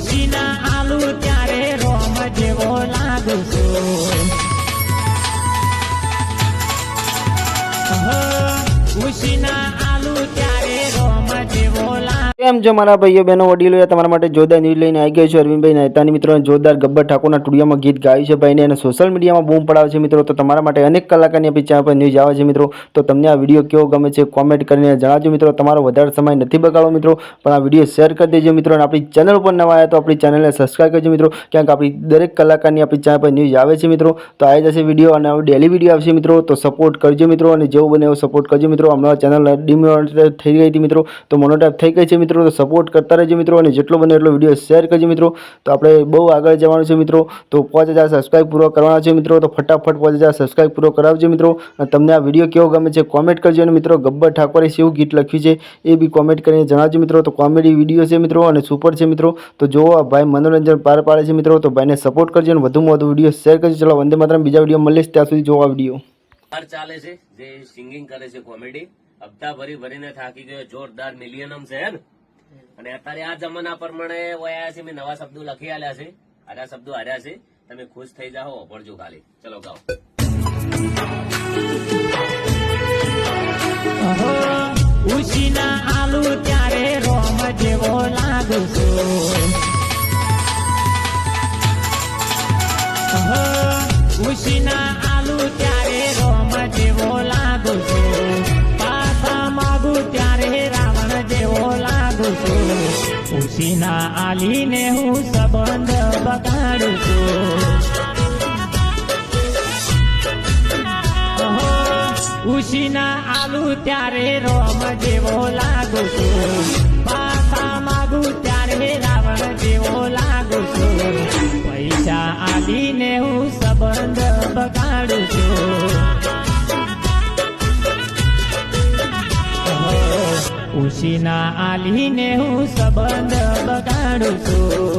ડોશીના આલુ ત્યારે રોમ જેવો લાગુ છું આલુ ત્યારે કેમ છો મારા ભાઈઓ, બહેનો વડીલો તમારા માટે જોરદાર ન્યૂઝ લઈને આવી ગયો છું? અરવિંદભાઈ નેતાની મિત્રો જોરદાર ગબ્બર ઠાકોરના સ્ટુડિયોમાં ગીત ગાયું છે ભાઈને અને સોશિયલ મીડિયામાં બૂમ પડાવે છે મિત્રો. તો તમારા માટે અનેક કલાકારની આપણી ચેનલ પર ન્યૂઝ આવે છે મિત્રો. તો તમને આ વીડિયો કેવો ગમે છે કોમેન્ટ કરીને જણાવજો મિત્રો. તમારો વધારે સમય નથી બગાડો મિત્રો, પણ આ વીડિયો શેર કરી દેજો મિત્રો અને આપણી ચેનલ પર નવા આવ્યા તો આપણી ચેનલને સબસ્ક્રાઈબ કરજો મિત્રો. ક્યાંક આપણી દરેક કલાકારની આપણી ચેનલ પર ન્યૂઝ આવે છે મિત્રો. તો આવી જશે વીડિયો અને ડેલી વીડિયો આવશે મિત્રો. તો સપોર્ટ કરજો મિત્રો અને જેવું બને એવો સપોર્ટ કરજો મિત્રો. હમણાં ચેનલ ડિમોનેટાઇઝ થઈ ગઈ હતી મિત્રો. તો મોનોટાઈપ થઈ ગઈ છે મિત્રો. તો સપોર્ટ કરતા રહેજો મિત્રો અને જેટલો બને એટલો વીડિયો શેર કરજો મિત્રો. તો આપણે બહુ આગળ જવાનું છે મિત્રો. તો પાંચ હજાર સબસ્ક્રાઈબ પૂરો કરવાના છે મિત્રો, તો ફટાફટ પાંચ હજાર સબસ્ક્રાઈબ પૂરો કરાવજો મિત્રો. અને તમને આ વીડિયો કેવો ગમે છે કોમેન્ટ કરજો અને મિત્રો, ગબ્બર ઠાકોરે શું ગીત લખ્યું છે એ બી કોમેન્ટ કરીને જણાવજો મિત્રો. તો કોમેડી વીડિયો છે મિત્રો અને સુપર છે મિત્રો. તો જો આ ભાઈ મનોરંજન પાર પાડે છે મિત્રો, તો ભાઈને સપોર્ટ કરજો અને વધુમાં વધુ વીડિયો શેર કરજો. ચલો, વંદે માતરમ. બીજા વીડિયો મળીશ. ત્યાં સુધી જોવા વીડિયો ચાલે છે, જે સિંગિંગ કરે છે કોમેડી હપ્તા ભરી ભરીને થાકી ગયો, જોરદાર મિલિયનમ છે અને અત્યારે આ જમાના પ્રમાણે વયા છે, મેં નવા શબ્દો લખી આલ્યા છે. આરા શબ્દો હાર્યા છે. તમે ખુશ થઈ જાઓ પડજો ખાલી. ચલો, ગાઓ. ઉશીના આલુ ત્યારે રોમ જેવો લાગુ છું ઉશીના આલુ ત્યારે રોમ જેવો લાગુ છું છું આલીને હું સંબંધ બગાડું છું. અહો, આલુ ત્યારે રોમ જેવો લાગુ છું. પાછા માગુ ત્યારે રાવણ જેવો લાગુ છું. પૈસા આલીને હું સંબંધ બગાડું છું. ઉશીના આલીને હું સંબંધ બગાડું છું.